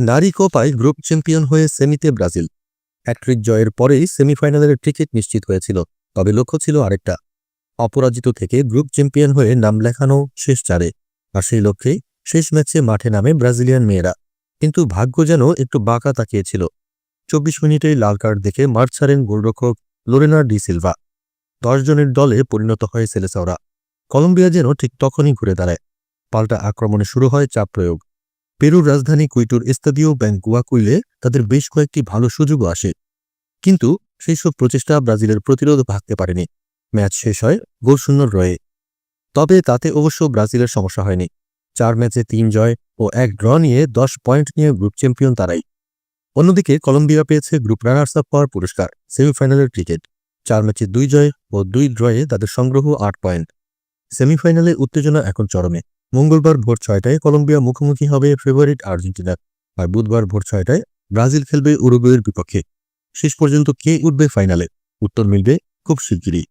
নারী কোপায় group champion হয়ে সেমিতে Brazil. Hat trick জয়ের পরেই সেমিফাইনালের টিকিট নিশ্চিত হয়েছিল, তবে লক্ষ্য ছিল আরেকটা। অপরাজিত থেকে গ্রুপ চ্যাম্পিয়ন হয়ে নাম লেখানো শেষ চারে, আর সেই লক্ষ্যেই শেষ ম্যাচে মাঠে নামে ব্রাজিলিয়ান মেয়েরা। কিন্তু ভাগ্য যেন একটু বাঁকা তাকিয়েছিল। চব্বিশ মিনিটেই লাল কার্ড দেখে মাঠ ছাড়েন গোলরক্ষক লোরেনা ডি সিলভা। দশ জনের দলে পরিণত হয় সেলেসাওরা। কলম্বিয়া যেন ঠিক তখনই ঘুরে দাঁড়ায়। পাল্টা আক্রমণে শুরু হয় চাপ প্রয়োগ। পেরুর রাজধানী কুইটোর এস্তাদিও ব্যাংক গুয়াকুইলে তাদের বেশ কয়েকটি ভালো সুযোগও আসে। কিন্তু সেই সব প্রচেষ্টা ব্রাজিলের প্রতিরোধ ভাঙতে পারেনি। ম্যাচ শেষ হয় গোলশূন্য রয়ে। তবে তাতে অবশ্য ব্রাজিলের সমস্যা হয়নি। চার ম্যাচে তিন জয় ও এক ড্র নিয়ে দশ পয়েন্ট নিয়ে গ্রুপ চ্যাম্পিয়ন তারাই। অন্যদিকে কলম্বিয়া পেয়েছে গ্রুপ রানার্স আপ হওয়ার পুরস্কার, সেমিফাইনালের ক্রিকেট। চার ম্যাচে দুই জয় ও দুই ড্রয়ে তাদের সংগ্রহ আট পয়েন্ট। সেমিফাইনালে উত্তেজনা এখন চরমে। মঙ্গলবার ভোর ছয়টায় কলম্বিয়া মুখোমুখি হবে ফেভারিট আর্জেন্টিনা আর বুধবার ভোর ছয়টায় ব্রাজিল খেলবে উরুগুয়ের বিপক্ষে। শেষ পর্যন্ত কে উঠবে ফাইনালে? উত্তর মিলবে খুব শিগগিরই।